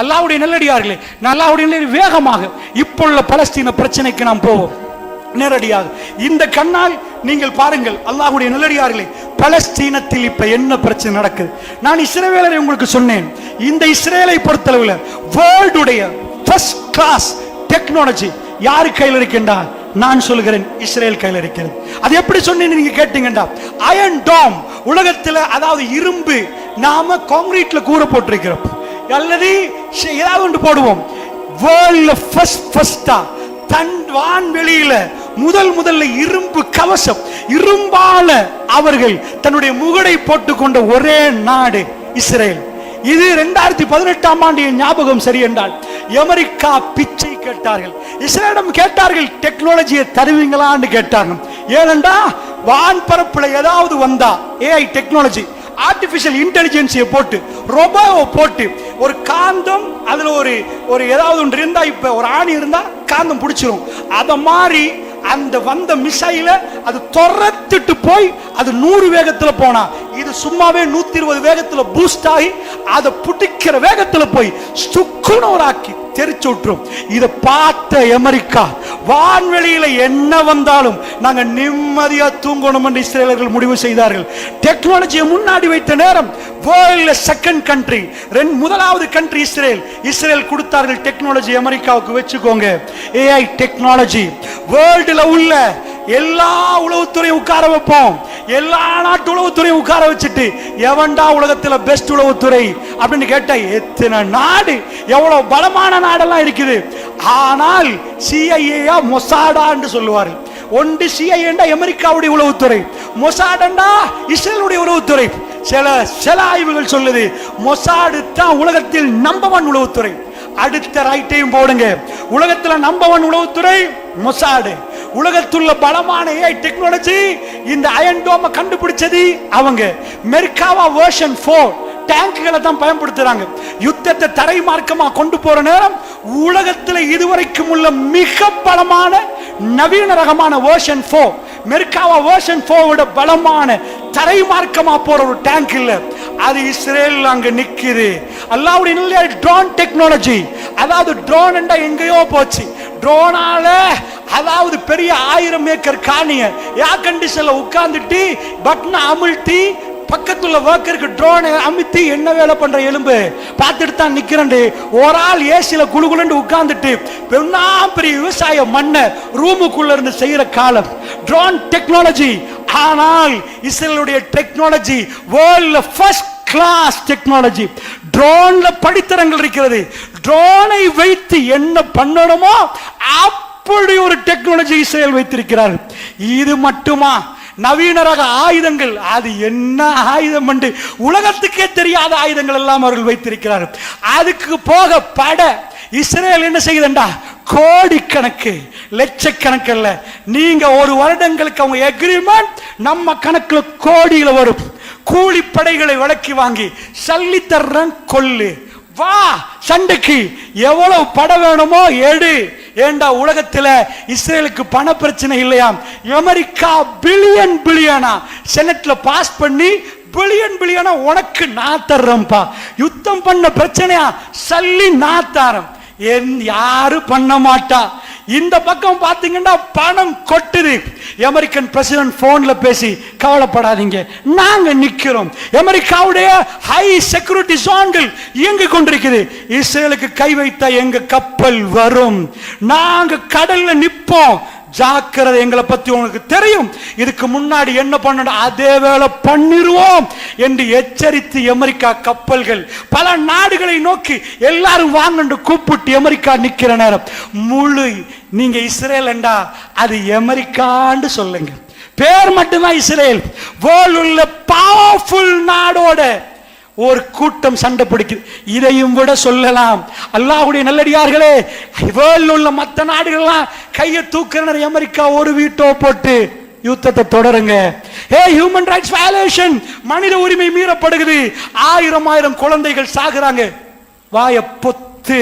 அல்லாவுடைய நல்லடியார்களே அல்லாவுடைய நல்லடி- வேகமாக இப்போ உள்ள பலஸ்தீன பிரச்சனைக்கு நாம் போவோம். நேரடியாக. இந்த கண்ணால் நீங்கள் பாருங்கள் அல்லாஹுடைய நல்லடியார்களே பலஸ்தீனத்தில் இப்ப என்ன பிரச்சனை நடக்குது? நான் இஸ்ரவேலரை உங்களுக்கு சொன்னேன். இந்த இஸ்ரேலை பொறுத்தளவில் வேர்ல்டுடைய ஃபர்ஸ்ட் கிளாஸ் டெக்னாலஜி யாரு கையில் இருக்கின்றார் நான் சொல்கிறேன் இஸ்ரேல் கையில் இருக்கிறது. அது எப்படி சொன்னீங்க நீங்க கேட்டீங்கடா அயன் டோம் உலகத்துல அதாவது இரும்பு நாம கான்கிரீட்ல கூற போட்டிருக்கிறோம் அல்லது ஏதாவது ஒன்று போடுவோம். வேர்ல்ட்ல ஃபர்ஸ்ட் ஃபர்ஸ்டா தன் வான்வெளியில முதல் முதல்ல இரும்பு கவசம். இரும்பால அவர்கள் தன்னுடைய முகடை போட்டுக்கொண்ட ஒரே நாடு இஸ்ரேல். இது ரெண்டாயிரத்தி பதினெட்டாம் ஆண்டு ஞாபகம் சரி என்றால் அமெரிக்கா பிச்சை கேட்டார்கள். இஸ்ரேலிடம் கேட்டார்கள் டெக்னாலஜியை தருவீங்களான்னு கேட்டாங்க ஏனென்றா வான்பரப்புல ஏதாவது வந்தா ஏஐ டெக்னாலஜி ஆர்டிபிஷியல் இன்டெலிஜென்சியை போட்டு ரொபோவை போட்டு ஒரு காந்தம் அதில் ஒரு ஒரு ஏதாவது ஒன்று இருந்தால் இப்போ ஒரு ஆணி இருந்தால் காந்தம் பிடிச்சிரும். அதை மாதிரி அந்த வந்த மிசைல அது துரத்துட்டு போய் அது நூறு வேகத்தில் போனா இது சும்மாவே நூத்தி இருபது வேகத்தில் பூஸ்ட் ஆகி அதை பிடிக்கிற வேகத்தில் போய் சுக்குனூராக்கி தெரிச்சு இதை பார்த்த அமெரிக்கா வான்வெளியில என்ன வந்தாலும் நாங்க நிம்மதியா தூங்கணும் என்று இஸ்ரேலர்கள் முடிவு செய்தார்கள். டெக்னாலஜியை முன்னாடி வைத்த நேரம் வேர்ல்ட்ல செகண்ட் கண்ட்ரி ரெண்டு முதலாவது கண்ட்ரி இஸ்ரேல். இஸ்ரேல் கொடுத்தார்கள் டெக்னாலஜி அமெரிக்காவுக்கு வச்சுக்கோங்க. ஏஐ டெக்னாலஜி வேர்ல்டுல உள்ள எல்லா உளவுத்துறையும் உட்கார வைப்போம். எல்லா நாட்டு உளவுத்துறையும் உட்கார வச்சுட்டு எவன்டா உலகத்துல பெஸ்ட் உளவுத்துறை அப்படின்னு கேட்டா எத்தனை நாடு எவ்வளவு பலமான நாடெல்லாம் இருக்குது. ஆனால் சிஐஏயா மொசாடான்னு சொல்லுவார்கள். ஒன்று சிஐஏண்டா அமெரிக்காவுடைய உளவுத்துறை. மொசாடண்டா இஸ்ரேலுடைய உளவுத்துறை. சில சில ஆய்வுகள் சொல்லுது. மொசாடு தான் உலகத்தில் நம்பர் ஒன் உளவுத்துறை. அடுத்த ரைட்டையும் போடுங்க. உலகத்துல நம்பர் ஒன் உளவுத்துறை மொசாடு. உலகத்துள்ள பலமான ஏஐ டெக்னாலஜி இந்த அயன் டோம கண்டுபிடிச்சது அவங்க. மெர்காவா வேர்ஷன் ஃபோர் டேங்குகளை தான் பயன்படுத்துறாங்க. யுத்தத்தை தரை மார்க்கமா கொண்டு போற நேரம் உலகத்தில் இதுவரைக்கும் உள்ள மிக பலமான நவீன ரகமான வேர்ஷன் ஃபோ மெர்காவா வேர்ஷன் ஃபோவோட பலமான தரை மார்க்கமா போற ஒரு டேங்க் இல்ல. அது இஸ்ரேல் அங்க நிக்குது. அல்லாவுடைய இல்லையா ட்ரோன் டெக்னாலஜி அதாவது ட்ரோன் எங்கேயோ போச்சு. ட்ரோனால அதாவது பெரிய ஆயிரம் ஏக்கர் காணிய ஏர் கண்டிஷன்ல உட்கார்ந்துட்டு பட்டனை அமிழ்த்தி பக்கத்துள்ள ஒர்க்கருக்கு ட்ரோன் அமித்து என்ன வேலை பண்ற எலும்பு? பார்த்துட்டு தான் நிக்கிறேன் ஒரு ஆள் ஏசியில குழுகுலண்டு உட்கார்ந்துட்டு பெண்ணா பெரிய விவசாய மண்ணை ரூமுக்குள்ள இருந்து செய்யற காலம். ட்ரோன் டெக்னாலஜி ஆனால் இஸ்ரேலுடைய டெக்னாலஜி வேர்ல்ட்ல ஃபர்ஸ்ட் கிளாஸ் டெக்னாலஜி ட்ரோன்ல படித்தரங்கள் இருக்கிறது. ட்ரோனை வைத்து என்ன பண்ணணுமோ அப்படி ஒரு டெக்னாலஜி இஸ்ரேல் வைத்திருக்கிறார் இது மட்டுமா? நவீன ரக ஆயுதங்கள் அது என்ன ஆயுதம் என்று உலகத்துக்கே தெரியாத ஆயுதங்கள் எல்லாம் அவர்கள் வைத்திருக்கிறார்கள். அதுக்கு போக பட இஸ்ரேல் என்ன செய்யுதுண்டா? கோடிக்கணக்கு லட்சக்கணக்கு அல்ல. நீங்க ஒரு வருடங்களுக்கு அவங்க எக்ரிமெண்ட் நம்ம கணக்குல கோடியில வரும். கூலிப்படைகளை வழக்கி வாங்கி சல்லி தர்றேன் கொல்லு. வா சண்டைக்கு எவ்வளவு படம் வேணுமோ எடு. ஏண்டா உலகத்துல இஸ்ரேலுக்கு பண பிரச்சனை இல்லையாம்? அமெரிக்கா பில்லியன் பில்லியனா செனட்ல பாஸ் பண்ணி பில்லியன் பில்லியனா உனக்கு நான் தர்றேன்ப்பா. யுத்தம் பண்ண பிரச்சனையா? சல்லி நான் தரேன். என் யாரும் பண்ண மாட்டா? இந்த பக்கம் பாத்தீங்கன்னா பணம் கொட்டுது. அமெரிக்கன் பிரசிடென்ட் போன்ல பேசி கவலைப்படாதீங்க. நாங்க நிக்கிறோம். அமெரிக்காவுடைய ஹை செக்யூரிட்டி ஜோன்கள் இயங்கி கொண்டிருக்குது. இஸ்ரேலுக்கு கை வைத்த எங்க கப்பல் வரும். நாங்க கடல்ல நிப்போம். ஜாக்கிரதை எங்களை பத்தி உனக்கு தெரியும். இதுக்கு முன்னாடி என்ன பண்ணணும்? அதே வேலை பண்ணிருவோம் என்று எச்சரித்து அமெரிக்கா கப்பல்கள் பல நாடுகளை நோக்கி எல்லாரும் வாங்கண்டு கூப்பிட்டு அமெரிக்கா நிக்கிற நேரம். முழு நீங்க இஸ்ரேல் என்றா அது அமெரிக்கான்னு சொல்லுங்க. பேர் மட்டும்தான் இஸ்ரேல். வேர்ல்டு உள்ள பவர்ஃபுல் நாடோட ஒரு கூட்டம் சண்டை பிடிக்குது இதையும் விட சொல்லலாம். அல்லாஹுடைய நல்லடியார்களே வேர்ல்ட்ல உள்ள மற்ற நாடுகள்லாம் கையை தூக்குறனர். அமெரிக்கா ஒரு வீட்டோ போட்டு யுத்தத்தை தொடருங்க. ஏ ஹியூமன் ரைட்ஸ் வயலேஷன் மனித உரிமை மீறப்படுகிறது. ஆயிரம் ஆயிரம் குழந்தைகள் சாகுறாங்க. வாய பொத்து.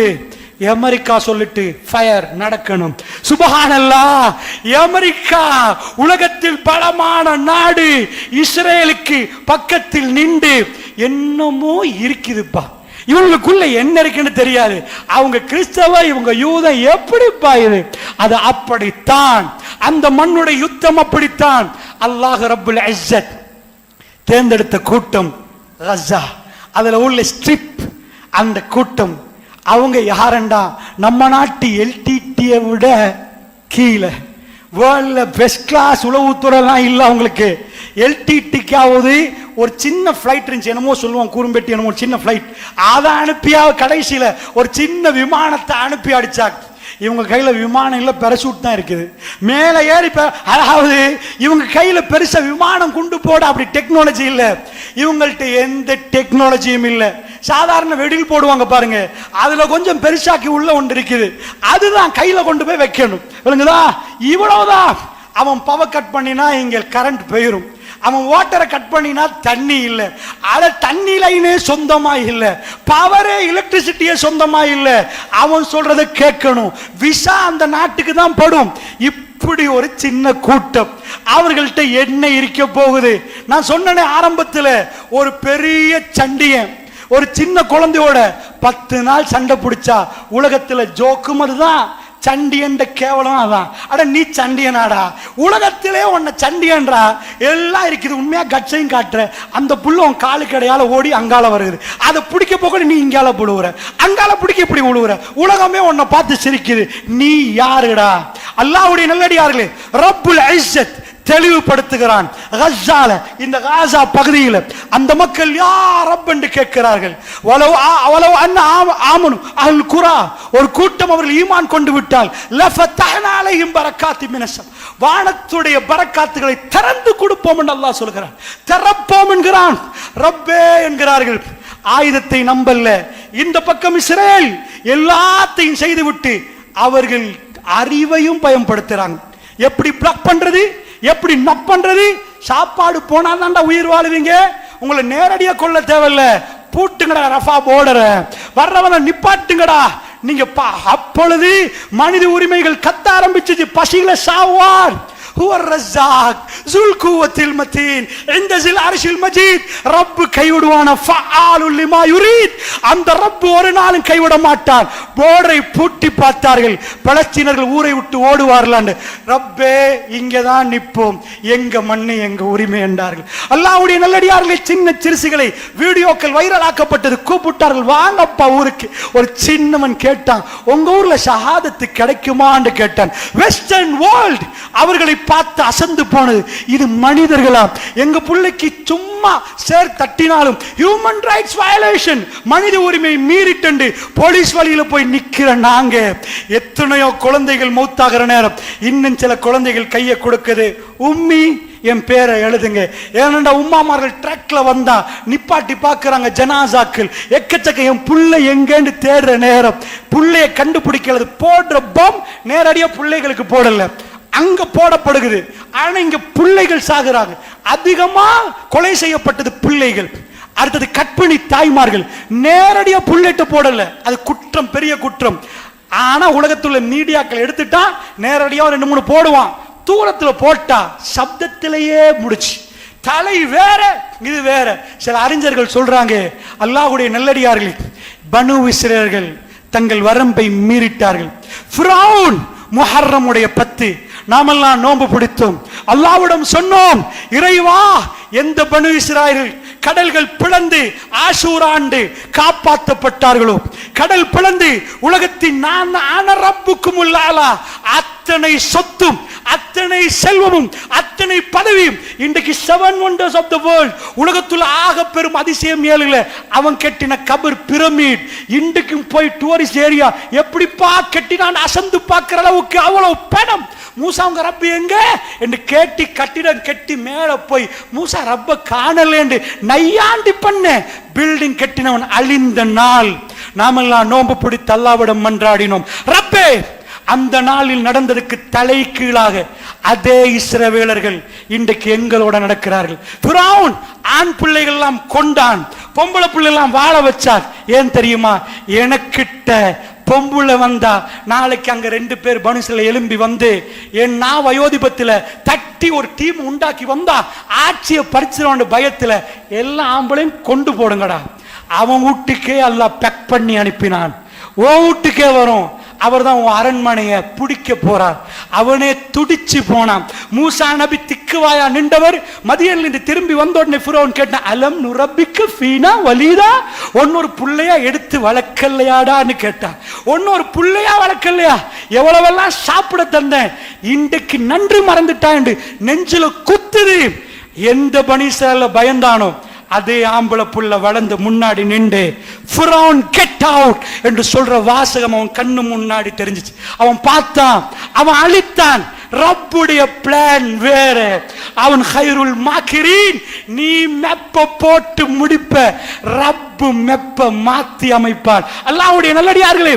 அமெரிக்கா சொல்லிட்டு ஃபயர் நடக்கணும். சுபஹானல்லா அமெரிக்கா உலகத்தில் பலமான நாடு இஸ்ரேலுக்கு பக்கத்தில் நின்று என்னமோ இருக்குதுப்பா. இவங்களுக்குள்ள என்ன இருக்குன்னு தெரியாது. அவங்க கிறிஸ்தவ இவங்க யூதம் எப்படிப்பா இது? அது அப்படித்தான். அந்த மண்ணுடைய யுத்தம் அப்படித்தான். அல்லாஹ் ரபுல் இஸ்ஸத் தேர்ந்தெடுத்த கூட்டம் ரஸா அதுல உள்ள ஸ்ட்ரிப் அந்த கூட்டம் அவங்க யாரண்டா? நம்ம நாட்டு எல்டிடியை விட கீழே. வேர்ல்டில் பெஸ்ட் கிளாஸ் உளவுத்துறைலாம் இல்லை அவங்களுக்கு. எல்டிடிக்காவது ஒரு சின்ன ஃப்ளைட் இருந்துச்சு. என்னமோ சொல்லுவோம் குறும்பெட்டி என்னமோ ஒரு சின்ன ஃப்ளைட் அதை அனுப்பியா கடைசியில் ஒரு சின்ன விமானத்தை அனுப்பி அடிச்சா இவங்க கையில் விமானம் இல்லை பெரசூட் தான் இருக்குது. மேலே ஏறி அதாவது இவங்க கையில் பெருசாக விமானம் கொண்டு போட அப்படி டெக்னாலஜி இல்லை. இவங்கள்ட்ட எந்த டெக்னாலஜியும் இல்லை. சாதாரண வெடில் போடுவாங்க பாருங்க. அதுல கொஞ்சம் பெருசாக்கி உள்ள ஒன்று இருக்குது. அதுதான் கையில கொண்டு போய் வைக்கணும். விளங்குதா? இவ்வளவுதான். அவன் பவர் கட் பண்ணினா இங்க கரண்ட் போயிடும் அவன் வாட்டரை கட் பண்ணினா தண்ணி இல்லை. அட தண்ணி லைனே சொந்தமா இல்லை. பவரே எலக்ட்ரிசிட்டியே சொந்தமா இல்லை. அவன் சொல்றதை கேட்கணும். விசா அந்த நாட்டுக்கு தான் படும். இப்படி ஒரு சின்ன கூட்டம். அவர்கள்ட்ட என்ன இருக்க போகுது? நான் சொன்னேன் ஆரம்பத்தில் ஒரு பெரிய சண்டியன் ஒரு சின்ன குழந்தையோட பத்து நாள் சண்டை பிடிச்சா உலகத்துல ஜோக்கும் அதுதான். சண்டியன்ற கேவலம் அதான். அட நீ சண்டியனாடா. உலகத்திலே உன்னை சண்டியன்றா. எல்லாம் இருக்குது. உண்மையா கட்சையும் காட்டுற. அந்த புல்லு உன் காலு கடையால ஓடி அங்கால வருது. அதை பிடிக்க போக நீ இங்கால புழுவுற. அங்கால பிடிக்க இப்படி உழுவுற. உலகமே உன்னை பார்த்து சிரிக்குது. நீ யாருடா? அல்லாஹ்வுடைய நல்லடியார்களே ரப்புல் ஐசத் தெளிவுபடுத்துகிறான். கஸால இந்த காசா பகுதியில் அந்த மக்கள் யார் ரப் என்று கேட்கிறார்கள்? அவ்வளவு அவ்வளவு அண்ணா அன்ன ஆம- அல் குரா. ஒரு கூட்டம் அவர்கள் ஈமான் கொண்டு விட்டால் லஃபத்தஹ்னா பரக்காத்தி மினசம் வானத்துடைய பரக்காத்துகளை திறந்து கொடுப்போம் என்று அல்லாஹ் சொல்கிறான். திறப்போம் என்கிறான். ரப்பே என்கிறார்கள். ஆயுதத்தை நம்பல்ல. இந்த பக்கம் இஸ்ரேல் எல்லாத்தையும் செய்துவிட்டு அவர்கள் அறிவையும் பயன்படுத்துறாங்க. எப்படி பிளாக் பண்றது? எப்படி நப் பண்றது? சாப்பாடு போனா தான்டா உயிர் வாழுவீங்க. உங்களை நேரடியா கொல்ல தேவையில்ல. பூட்டுங்கடா ரஃபா போர்டர வர்றவனை நிப்பாட்டுங்கடா. நீங்க அப்பொழுது மனித உரிமைகள் கத்த ஆரம்பிச்சது பசியில சாவார். هو الرزاق ذو القوة المتين عند ذي العرش المجيد ரப்பு கைவிடுவான فعال لما يريد அந்த ரப்பு ஒரு நாளும் கைவிட மாட்டான் போர்டரை பூட்டி பார்த்தார்கள் பலஸ்தீனர்கள் ஊரை விட்டு ஓடுவார்கள் ரப்பே இங்க தான் நிற்போம் எங்க மண்ணு எங்க உரிமை என்றார்கள் அல்லாஹ்வுடைய நல்லடியார்கள் சின்ன சிறுசுகளை வீடியோக்கள் வைரலாக்கப்பட்டது கூப்பிட்டார்கள் வாங்கப்பா ஊருக்கு ஒரு சின்னவன் கேட்டான் உங்க ஊர்ல ஷஹாதத்து கிடைக்குமான்னு கேட்டான் வெஸ்டர்ன் வேர்ல்ட் அவர்களை பார்த்து அசந்து போனது. இது மனிதர்களா எங்க பிள்ளைக்கு சும்மா சேர் தட்டினாலும் ஹியூமன் ரைட்ஸ் வயலேஷன் மனித உரிமை மீறிட்டண்டு போலீஸ் வழியில போய் நிக்கிற நாங்க. எத்தனையோ குழந்தைகள் மௌத்தாகிற நேரம் இன்னும் சில குழந்தைகள் கையை கொடுக்குது. உம்மி என் பேரை எழுதுங்க. ஏனண்டா உமாமார்கள் ட்ரக்ல வந்தா நிப்பாட்டி பார்க்குறாங்க ஜனாசாக்கள். எக்கச்சக்க என் புள்ளை எங்கேன்னு தேடுற நேரம். புள்ளைய கண்டுபிடிக்கிறது. போடுற பம் நேரடியாக பிள்ளைகளுக்கு போடலை. அங்க போடப்படுகிறது. ஆனா இங்க பிள்ளைகள் சாகுறாங்க. அதிகமா கொலை செய்யப்பட்டது பிள்ளைகள். அடுத்தது கற்பிணி தாய்மார்கள். நேரடியா புல்லெட்டு போடல. அது குற்றம் பெரிய குற்றம். ஆனா உலகத்துல மீடியாக்கள் எடுத்துட்டா நேரடியா ஒரு ரெண்டு மூணு போடுவான். தூரத்துல போட்டா சப்தத்திலேயே முடிச்சு. தலை வேற இது வேற. சில அறிஞர்கள் சொல்றாங்க அல்லாஹுடைய நல்லடியார்கள் பனு விசிறர்கள் தங்கள் வரம்பை மீறிட்டார்கள். முஹர்ரமுடைய பத்து நாமெல்லாம் நோன்பு பிடித்தோம். அல்லாவிடம் சொன்னோம் இறைவா எந்த பனு இஸ்ராயல் கடல்கள் பிளந்து ஆசூராண்டு காப்பாற்றப்பட்டார்களோ கடல் பிளந்து உலகத்தின் நான் ஆன ரப்புக்கும் உள்ளாலா அத்தனை சொத்தும் அத்தனை செல்வமும் அத்தனை பதவியும் இன்றைக்கு seven wonders of the world உலகத்துல ஆக பெரும் அதிசயம் ஏழுல அவன் கட்டின கபர் பிரமிட். இன்றைக்கும் போய் டூரிஸ்ட் ஏரியா எப்படிப்பா கட்டினான் அசந்து பார்க்கிற அளவுக்கு அவ்வளவு பணம்? மூசா உங்க ரப்பு எங்க? என்று கேட்டி கட்டிடம் கட்டி மேல போய் மூசா ரப்ப காணலேண்டு நையாண்டி பண்ண. பில்டிங் கட்டினவன் அழிந்த நாள். நாமெல்லாம் நோன்பு பிடித்து அல்லாவிடம் மன்றாடினோம். ரப்பே அந்த நாளில் நடந்ததுக்கு தலை கீழாக அதே இஸ்ரவேலர்கள் இன்றைக்கு எங்களோட நடக்கிறார்கள். பிராவுன் ஆண் பிள்ளைகள்லாம் கொண்டான் பொம்பளை பிள்ளை எல்லாம் வாழ வச்சார். ஏன் தெரியுமா? எனக்கிட்ட பொம்புல வந்தா நாளைக்கு அங்க ரெண்டு பேர் மனுஷில் எலும்பி வந்து என் நான் வயோதிபத்தில் தட்டி ஒரு டீம் உண்டாக்கி வந்தா ஆட்சியை பறிச்சிருவான் பயத்தில் எல்லா ஆம்பளையும் கொண்டு போடுங்கடா. அவன் வீட்டுக்கே எல்லாம் பேக் பண்ணி அனுப்பினான். ஓ வீட்டுக்கே வரும். அவர் தான் உன் அரண்மனையை பிடிக்க போறார். அவனே துடிச்சு போனான். மூசா நபி திக்குவாயா நின்றவர்? மதியில் இருந்து திரும்பி வந்த உடனே ஃபிரோன் கேட்டான் அலம் நுரப்பிக்கு ஃபீனா வலிதா? ஒன்னொரு புள்ளையா எடுத்து வளர்க்கலையாடான்னு கேட்டான். ஒன்னொரு புள்ளையா வளர்க்கலையா? எவ்வளவெல்லாம் சாப்பிட தந்தேன்? இன்றைக்கு நன்றி மறந்துட்டான் நெஞ்சில குத்துது. எந்த பனிசால பயந்தானோ? அதே ஆம்பளை புள்ள வளர்ந்து முன்னாடி நின்று ஃபிரௌன் கெட் அவுட் என்று சொல்ற வாசகம் அவன் கண்ணு முன்னாடி தெரிஞ்சிச்சு. அவன் பார்த்தான் அவன் அழித்தான். ரப்புடைய பிளான் வேற. அவன் ஹைருல் மாக்கிரீன் நீ மெப்ப போட்டு முடிப்ப. ரப்பு மெப்ப மாத்தி அமைப்பார் அல்லாவுடைய நல்லடியார்களே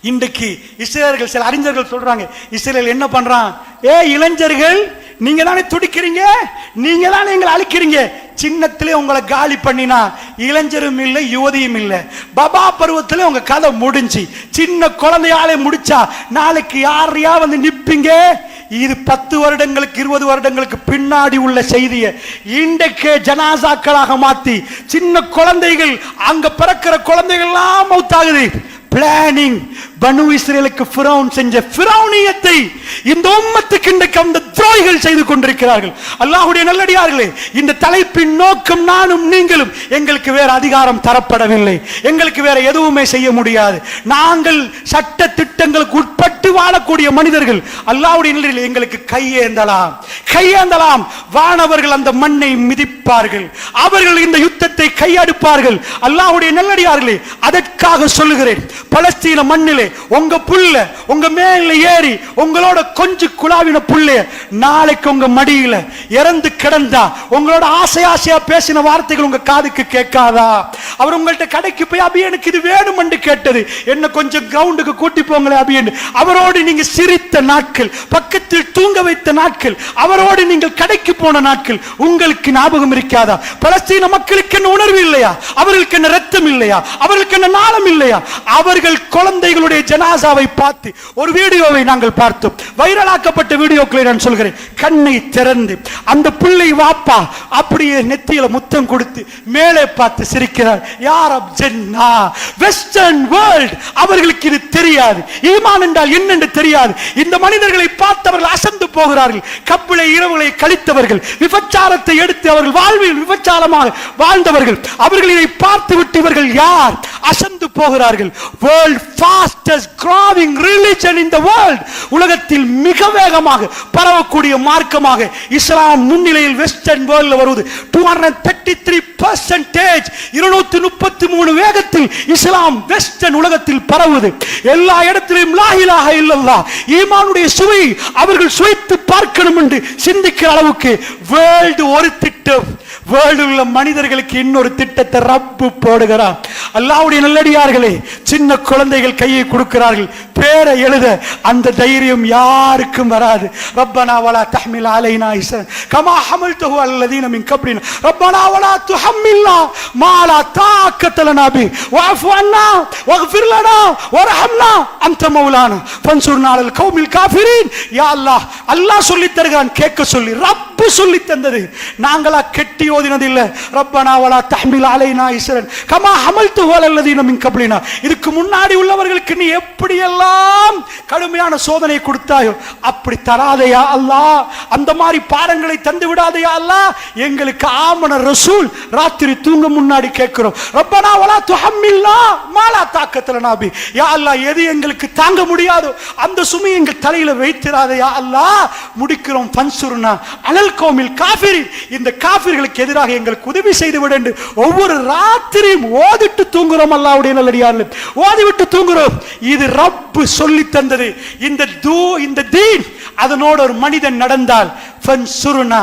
இன்றைக்கு இஸ்ரேலர்கள் சில அறிஞர்கள் சொல்றாங்க இஸ்ரேல் என்ன பண்றான்? ஏ இளைஞர்கள் நீங்க தானே துடிக்கிறீங்க? நீங்க தானே எங்களை அழிக்கிறீங்க? சின்னத்திலே உங்களை காலி பண்ணினா இளைஞரும் இல்லை யுவதியும் இல்லை. பபா பருவத்திலே உங்க கதை முடிஞ்சு சின்ன குழந்தையாலே முடிச்சா நாளைக்கு யாரையா வந்து நிப்பீங்க? இது பத்து வருடங்களுக்கு இருபது வருடங்களுக்கு பின்னாடி உள்ள செய்தியை இன்றைக்கே ஜனாசாக்களாக மாத்தி சின்ன குழந்தைகள் அங்க பிறக்கிற குழந்தைகள்லாம் மௌத்தாகுது. பிளானிங் பனு இஸ்ரேலுக்கு ஃபிரௌன் செஞ்ச ஃபிரௌனியத்தை இந்த உம்மத்துக்கு இன்றைக்கு அந்த துரோகிகள் செய்து கொண்டிருக்கிறார்கள். அல்லாஹுடைய நல்லடியார்களே இந்த தலைப்பின் நோக்கம் நானும் நீங்களும் எங்களுக்கு வேற அதிகாரம் தரப்படவில்லை. எங்களுக்கு வேற எதுவுமே செய்ய முடியாது. நாங்கள் சட்ட திட்டங்களுக்கு உட்பட்டு வாழக்கூடிய மனிதர்கள். அல்லாவுடைய நிலையில் எங்களுக்கு கையேந்தலாம். கையேந்தலாம். வானவர்கள் அந்த மண்ணை மிதிப்பார்கள். அவர்கள் இந்த யுத்தத்தை கையடுப்பார்கள். அல்லாஹுடைய நல்லடியார்களே அதற்காக சொல்லுகிறேன். பலஸ்தீன மண்ணிலே உங்க புள்ள உங்க மேல ஏறி உங்களோட கொஞ்சு குழாவின புள்ளைய நாளைக்கு உங்க மடியில இறந்து கிடந்தா உங்களோட ஆசை ஆசையா பேசின வார்த்தைகள் உங்க காதுக்கு கேட்காதா? அவர் உங்கள்ட்ட கடைக்கு போய் அபி எனக்கு இது வேணும் என்று கேட்டது. என்ன கொஞ்சம் கிரவுண்டுக்கு கூட்டி போங்களேன் அபியன் அவரோடு நீங்க சிரித்த நாட்கள் பக்கத்தில் தூங்க வைத்த நாட்கள் அவரோடு நீங்கள் கடைக்கு போன நாட்கள் உங்களுக்கு ஞாபகம் இருக்காதா? பலஸ்தீன மக்களுக்கு என்ன உணர்வு இல்லையா? அவர்களுக்கு என்ன ரத்தம் இல்லையா? அவர்களுக்கு என்ன நாளம் இல்லையா? அவர்கள் குழந்தைகளுடைய ஜனாசாவை பார்த்து ஒரு வீடியோவை நாங்கள் பார்த்தோம். வைரலாக்கப்பட்ட வீடியோக்களை நான் சொல்கிறேன். கண்ணை திறந்து அந்த பிள்ளை வாப்பா அப்படியே நெத்தியில முத்தம் கொடுத்து மேலே பார்த்து சிரிக்கிறார். யார் அப்ஜென்னா வெஸ்டர்ன் வேர்ல்ட் அவர்களுக்கு இது தெரியாது. ஈமான் என்றால் என்னென்று தெரியாது. இந்த மனிதர்களை பார்த்தவர்கள் அசந்து போகிறார்கள். கப்பிலை இரவுகளை கழித்தவர்கள் விபச்சாரத்தை எடுத்து அவர்கள் வாழ்வில் விபச்சாரமாக வாழ்ந்தவர்கள். அவர்கள் இதை பார்த்து விட்டு இவர்கள் யார்? அசந்து போகிறார்கள். World fast fastest growing religion in the world உலகத்தில் மிக வேகமாக பரவக்கூடிய மார்க்கமாக இஸ்லாம் முன்னிலையில் வெஸ்டர்ன் வேர்ல்டில் வருவது two hundred thirty three percentage இருநூத்தி முப்பத்தி மூணு வேகத்தில் இஸ்லாம் வெஸ்டர்ன் உலகத்தில் பரவுது. எல்லா இடத்திலும் லாஹிலாக இல்லல்லா ஈமானுடைய சுவை அவர்கள் சுவைத்து பார்க்கணும் என்று சிந்திக்கிற அளவுக்கு வேர்ல்டு ஒரு திட்டம். வேர்ல்டு உள்ள மனிதர்களுக்கு இன்னொரு திட்டத்தை ரப்பு போடுகிறார் அல்லாவுடைய நல்லடியார்களே சின்ன குழந்தைகள் கையை கொடுக்கிறார்கள். பேரை எழுத அந்த தைரியம் யாருக்கும் வராது. ரப்பனா வலா தஹ்மில் அலைனா இசன் கமா ஹமல்தஹு அல்லதீன மின் கப்ரினா. ரப்பனா வலா துஹம்மில்லா மாலா தாக்கத்தல நபி. லனா அன்னா வக்ஃபிர் லனா வர்ஹம்னா அந்த மௌலானா. ஃபன்சுர்னா அலல் கௌமில் காஃபிரீன். யா அல்லாஹ் அல்லாஹ் சொல்லி தருகிறான் கேட்க சொல்லி ரப் ரப்பு சொல்லி தந்தது. நாங்களா கெட்டி ஓதினது இல்ல ரப்பனா வலா தஹ்மில் அலைனா ஈஸ்வரன் கமா ஹமல்துஹு அல்லது மின் கப்ரினா இதுக்கு முன்னாடி உள்ளவர்களுக்கு நீ எப்படி எல்லாம் கடுமையான சோதனை கொடுத்தாயோ அப்படி தராதையா அல்லா அந்த மாதிரி பாடங்களை தந்து விடாதையா அல்லா எங்களுக்கு ஆமன ரசூல் ராத்திரி தூங்க முன்னாடி கேட்கிறோம். ரப்பனா வலா துஹம்மில்லா மாலா தாக்கத்துல நாபி. யா அல்லா எது எங்களுக்கு தாங்க முடியாதோ அந்த சுமை எங்கள் தலையில வைத்திராதையா அல்லா முடிக்கிறோம் பன்சுருனா. அலல் கோமில் காபிரி இந்த காபிர்களுக்கு எதிராக எங்களுக்கு உதவி செய்து விடு என்று ஒவ்வொரு ராத்திரியும் ஓதிட்டு தூங்குறோம் அல்லாவுடைய நல்லடியார்கள். ஓதிவிட்டு தூங்குறோம் இது ரப்பு சொல்லி தந்தது. இந்த தூ இந்த தீன் அதனோடு ஒரு மனிதன் நடந்தால் ஃபன்சுருனா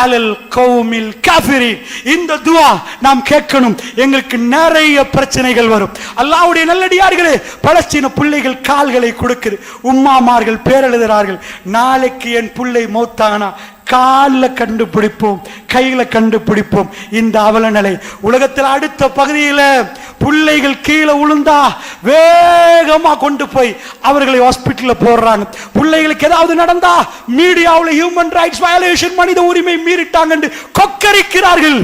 அலல் கௌமில் காபிரி இந்த துவா நாம் கேட்கணும். எங்களுக்கு நிறைய பிரச்சனைகள் வரும். அல்லாவுடைய நல்லடியார்களே பலஸ்தீன பிள்ளைகள் கால்களை கொடுக்குது. உம்மாமார்கள் பேரெழுதுகிறார்கள் நாளைக்கு என் பிள்ளை மௌத்தானா? காலில் கண்டுபிடிப்போம் கையில கண்டுபிடிப்போம். இந்த அவல நிலை உலகத்தில் அடுத்த பகுதியில் பிள்ளைகள் கீழே விழுந்தா வேகமா கொண்டு போய் அவர்களை ஹாஸ்பிட்டலில் போடுறாங்க. பிள்ளைகளுக்கு ஏதாவது நடந்தா மீடியாவில் ஹியூமன் ரைட்ஸ் வயலேஷன் மனித உரிமை மீறிட்டாங்க என்று கொக்கரிக்கிறார்கள்.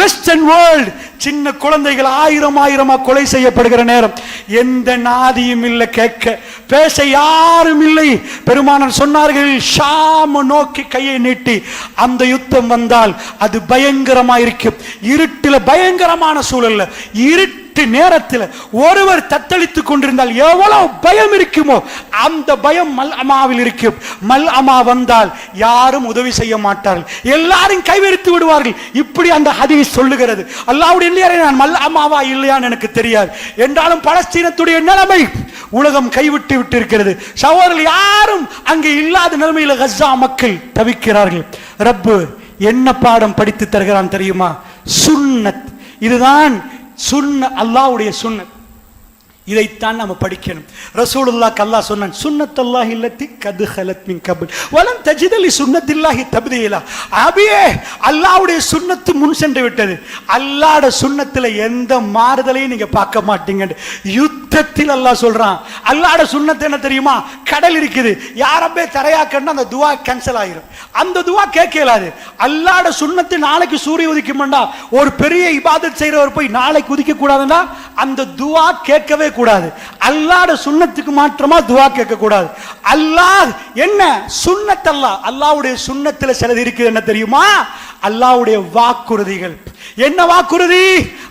வெஸ்டர்ன் வேர்ல்ட் சின்ன குழந்தைகள் ஆயிரம் ஆயிரமா கொலை செய்யப்படுகிற நேரம். எந்த நாதியும் இல்லை கேட்க. பேச யாரும் இல்லை. பெருமானன் சொன்னார்கள் ஷாம நோக்கி கையை நீட்டி அந்த யுத்தம் வந்தால் அது பயங்கரமா இருக்கும் இருட்டில் பயங்கரமான சூழல்ல இருட்டு நேரத்தில் ஒருவர் தத்தளித்துக் கொண்டிருந்தால் எவ்வளவு பயம் இருக்குமோ அந்த பயம் மல் அமாவில் இருக்கும். மல் அமா வந்தால் யாரும் உதவி செய்ய மாட்டார்கள். எல்லாரும் கைவிரித்து விடுவார்கள். இப்படி அந்த ஹதீஸ் சொல்லுகிறது. அல்லாவுடைய இல்லையாரே நான் மல் அமாவா இல்லையான்னு எனக்கு தெரியாது. என்றாலும் பலஸ்தீனத்துடைய நிலைமை உலகம் கைவிட்டு விட்டு இருக்கிறது சகோதரர்கள் யாரும் அங்கே இல்லாத நிலைமையில் கஸ்ஸா மக்கள் தவிக்கிறார்கள். ரப்பு என்ன பாடம் படித்து தருகிறான் தெரியுமா? சுன்னத். இதுதான் சுண்ண அல்லாஹ்வுடைய சுண்ணத் இதைத்தான் நம்ம படிக்கணும். ரசூலுல்லாஹ் கல்லா சொன்னான் சுன்னத்தல்லாஹ் இல்லத்தி கது ஹலத் மின் கபுல். வலம் தஜிதலி சுன்னத்தில்லாஹி அபியே அல்லாவுடைய சுண்ணத்து முன் சென்று விட்டது. அல்லாட சுண்ணத்தில் எந்த மாறுதலையும் நீங்க பார்க்க மாட்டீங்க யுத்தத்தில் அல்லாஹ் சொல்றான். அல்லாட சுண்ணத்து என்ன தெரியுமா? கடல் இருக்குது. யாரப்பே தரையாக்கன்னா அந்த துவா கேன்சல் ஆயிரும். அந்த துவா கேட்க இயலாது. அல்லாஹ்ட சுண்ணத்து நாளைக்கு சூரிய உதிக்கும்டா. ஒரு பெரிய இபாதத் செய்கிறவர் போய் நாளைக்கு உதிக்க கூடாதுன்னா அந்த துவா கேட்கவே கூடாது அல்லாட சுண்ணத்துக்கு மாற்றமா துவா கேட்க கூடாது அல்லாஹ் என்ன? சுண்ணத்தல்லா. அல்லாஹ் அல்லாஹ்வுடைய சிலது இருக்குது என்ன தெரியுமா? அல்லாவுடைய வாக்குறுதிகள். என்ன வாக்குறுதி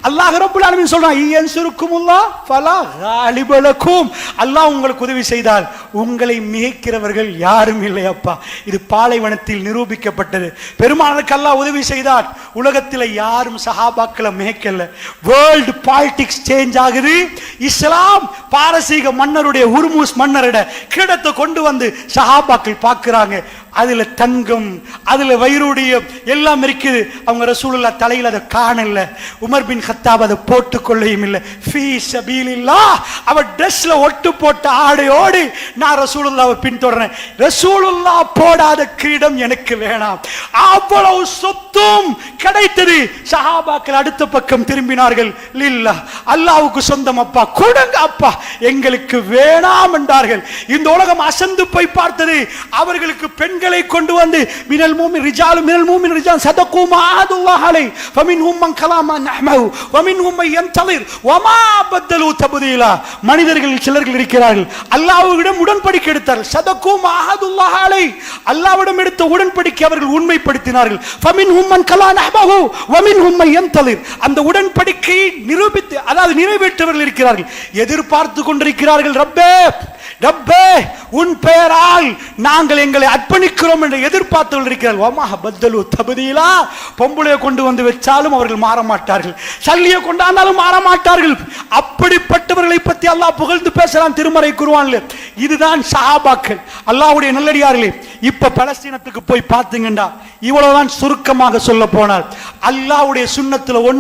அல்லாஹ் ரப்பல் ஆலமீன் சொல்றான் இயன்சுருக்குமுல்லாஹ் ஃபலா காலிப லக்கும் அல்லாஹ் உங்களுக்கு உதவி செய்தால் உங்களை மிகைக்கிறவர்கள் யாரும் இல்லை அப்பா. இது பாலைவனத்தில் நிரூபிக்கப்பட்டது. பெருமாளுக்கு அல்லாஹ் உதவி செய்தார் உலகத்தில் யாரும் சஹாபாக்களை மிகைக்கல. வேர்ல்டு பாலிடிக்ஸ் சேஞ்ச் ஆகுது. இஸ்லாம் பாரசீக மன்னருடைய உருமூஸ் மன்னரிட கிரீடத்தை கொண்டு வந்து சஹாபாக்கள் பார்க்குறாங்க. அதில் தங்கம் அதில் வைரூடியம் எல்லாம் இருக்குது. அவங்க ரசூலுல்லா தலையில் அதை காணல. உமர் பின் கத்தாப் அதை போட்டுக்கொள்ளையும் இல்லை. ஃபீ சபீலில்லாஹ். அவ ட்ரெஸ்ல ஒட்டு போட்ட ஆடையோடு நான் ரசூலுல்லாவை பின்தொடர்றேன். ரசூலுல்லா போடாத கிரீடம் எனக்கு வேணாம். அவ்வளவு சொத்தும் கிடைத்தது. சஹாபாக்கள் அடுத்த பக்கம் திரும்பினார்கள். லில்லா அல்லாவுக்கு சொந்தம் அப்பா கொடுங்க அப்பா. எங்களுக்கு வேணாம் என்றார்கள். இந்த உலகம் அசந்து போய் பார்த்தது. அவர்களுக்கு பெண்களை கொண்டு வந்து மினல் மூமின் ரிஜாலு மினல் மூமின் ரிஜால் சதகு மாதுல்லாஹ் ومنهم من மன் نحمه ومنهم من ينتظر وما بدلوا تبديلا. மனிதர்கள் சிலர்கள் இருக்கிறார்கள். அல்லாஹ்விடம் உடன்படிக்கை எடுத்தார்கள். சதக்கும் அஹதுல்லாஹ் அலை. அல்லாஹ்விடம் எடுத்த உடன்படிக்கை அவர்கள் உண்மைப்படுத்தினார்கள். ஃபமின்ஹும் மன் கலா நஹ்மஹு வமின்ஹும் மன் யன்தலிர் அந்த உடன்படிக்கையை நிரூபித்து அதாவது நிறைவேற்றவர்கள் இருக்கிறார்கள். எதிர்பார்த்து கொண்டிருக்கிறார்கள் ரப்பே ரப்பே உன் பெயரால் நாங்கள் எங்களை அர்ப்பணிக்கிறோம் என்று எதிர்பார்த்து இருக்கிறார்கள் வமாக பத்தலு தபதியிலா பொம்பளையை கொண்டு வந்து கொண்டாலும் அவர்கள் மாற மாட்டார்கள் சல்லியை கொண்டாந்தாலும் மாற மாட்டார்கள் அப்படிப்பட்டவர்களை பற்றி அல்லாஹ் புகழ்ந்து பேசலாம் திருமறை குருவான்ல இதுதான் சஹாபாக்கள். அல்லாவுடைய நல்லடியார்களே இப்ப பலஸ்தீனத்துக்கு போய் பார்த்தீங்கண்டா. இவ்வளவுதான் சுருக்கமாக சொல்ல போனால். அல்லாவுடைய சுண்ணத்தில் ஒன்று